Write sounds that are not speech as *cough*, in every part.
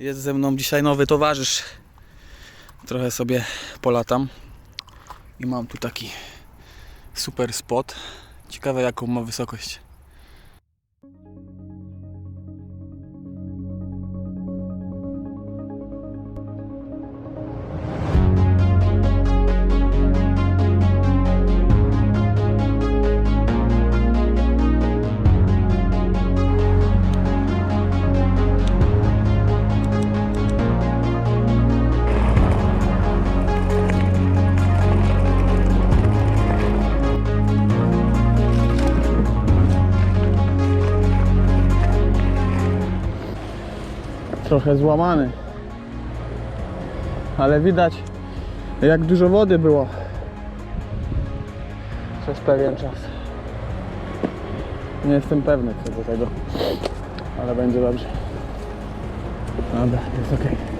Jest ze mną dzisiaj nowy towarzysz. Trochę sobie polatam. I mam tu taki super spot. Ciekawe jaką ma wysokość. Trochę złamany. Ale widać jak dużo wody było przez pewien czas. Nie jestem pewny co do tego, ale będzie dobrze. Dobra, jest ok.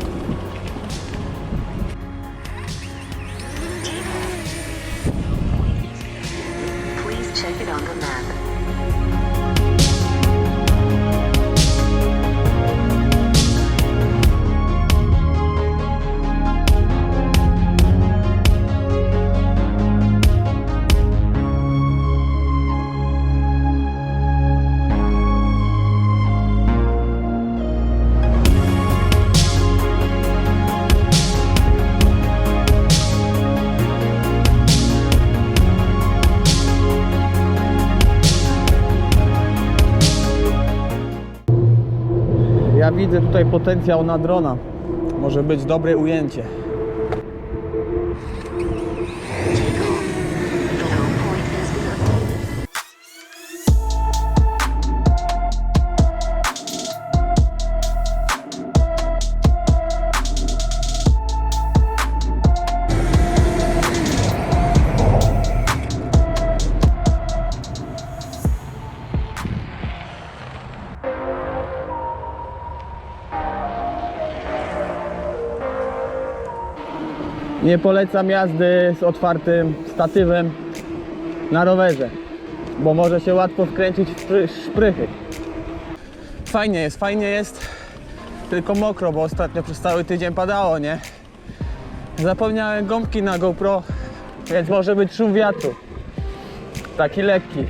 Widzę tutaj potencjał na drona. Może być dobre ujęcie. Nie polecam jazdy z otwartym statywem na rowerze, bo może się łatwo wkręcić w szpry- szprychy. Fajnie jest, fajnie jest, tylko mokro, bo ostatnio przez cały tydzień padało, nie? Zapomniałem gąbki na GoPro, więc może być szum wiatru. Taki lekki.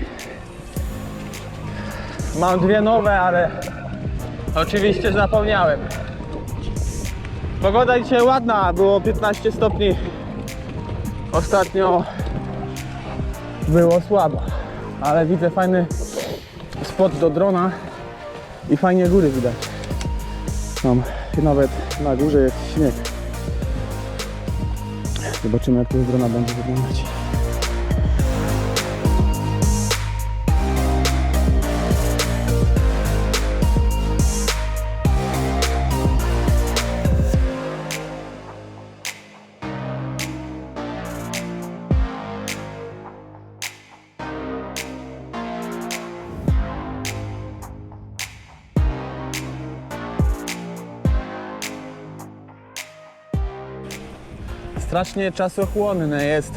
Mam dwie nowe, ale oczywiście zapomniałem. Pogoda dzisiaj ładna, było 15 stopni. Ostatnio było słabo, ale widzę fajny spot do drona i fajnie góry widać. Tam nawet na górze jest śnieg. Zobaczymy jak to z drona będzie wyglądać. Strasznie czasochłonne jest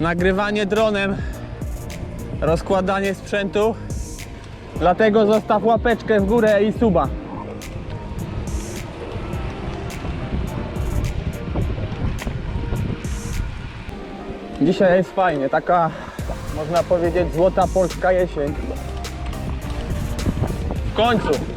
nagrywanie dronem, rozkładanie sprzętu. Dlatego zostaw łapeczkę w górę i suba. Dzisiaj jest fajnie, taka można powiedzieć złota polska jesień. W końcu.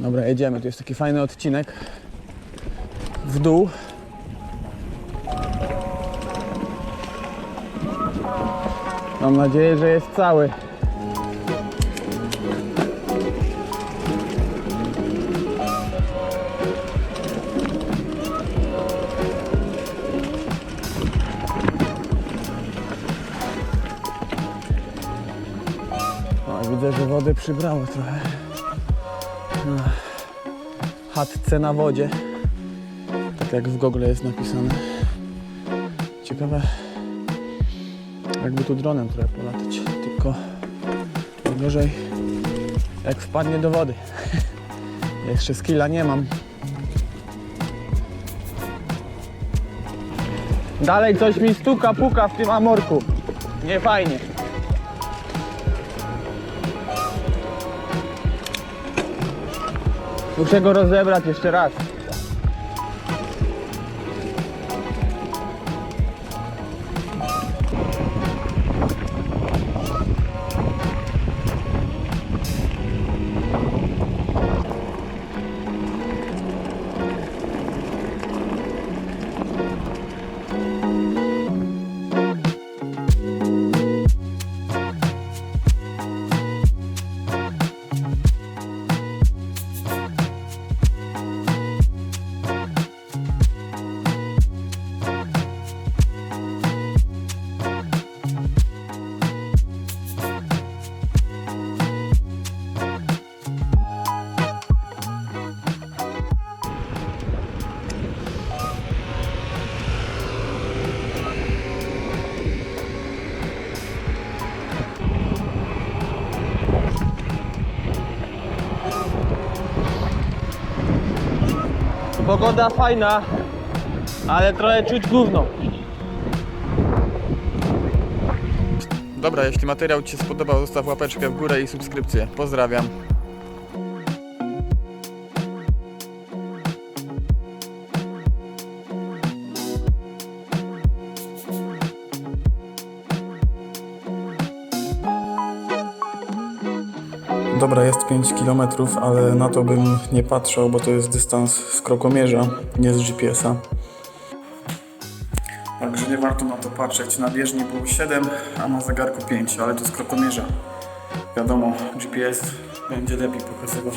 Dobra, jedziemy. Tu jest taki fajny odcinek w dół. Mam nadzieję, że jest cały. O, widzę, że wody przybrało trochę chatce na wodzie. Tak jak w Google jest napisane. Ciekawe, jakby tu dronem trochę polatać. Tylko najgorzej, jak wpadnie do wody. *laughs* Jeszcze skilla nie mam. Dalej coś mi stuka, puka w tym amorku. Nie fajnie. Muszę go rozebrać jeszcze raz. Pogoda fajna, ale trochę czuć gówno. Dobra, jeśli materiał Ci się spodobał, zostaw łapeczkę w górę i subskrypcję. Pozdrawiam. Dobra, jest 5 km, ale na to bym nie patrzył, bo to jest dystans z krokomierza, nie z GPS-a. Także nie warto na to patrzeć. Na bieżni było 7, a na zegarku 5, ale to z krokomierza. Wiadomo, GPS będzie lepiej pokazywał.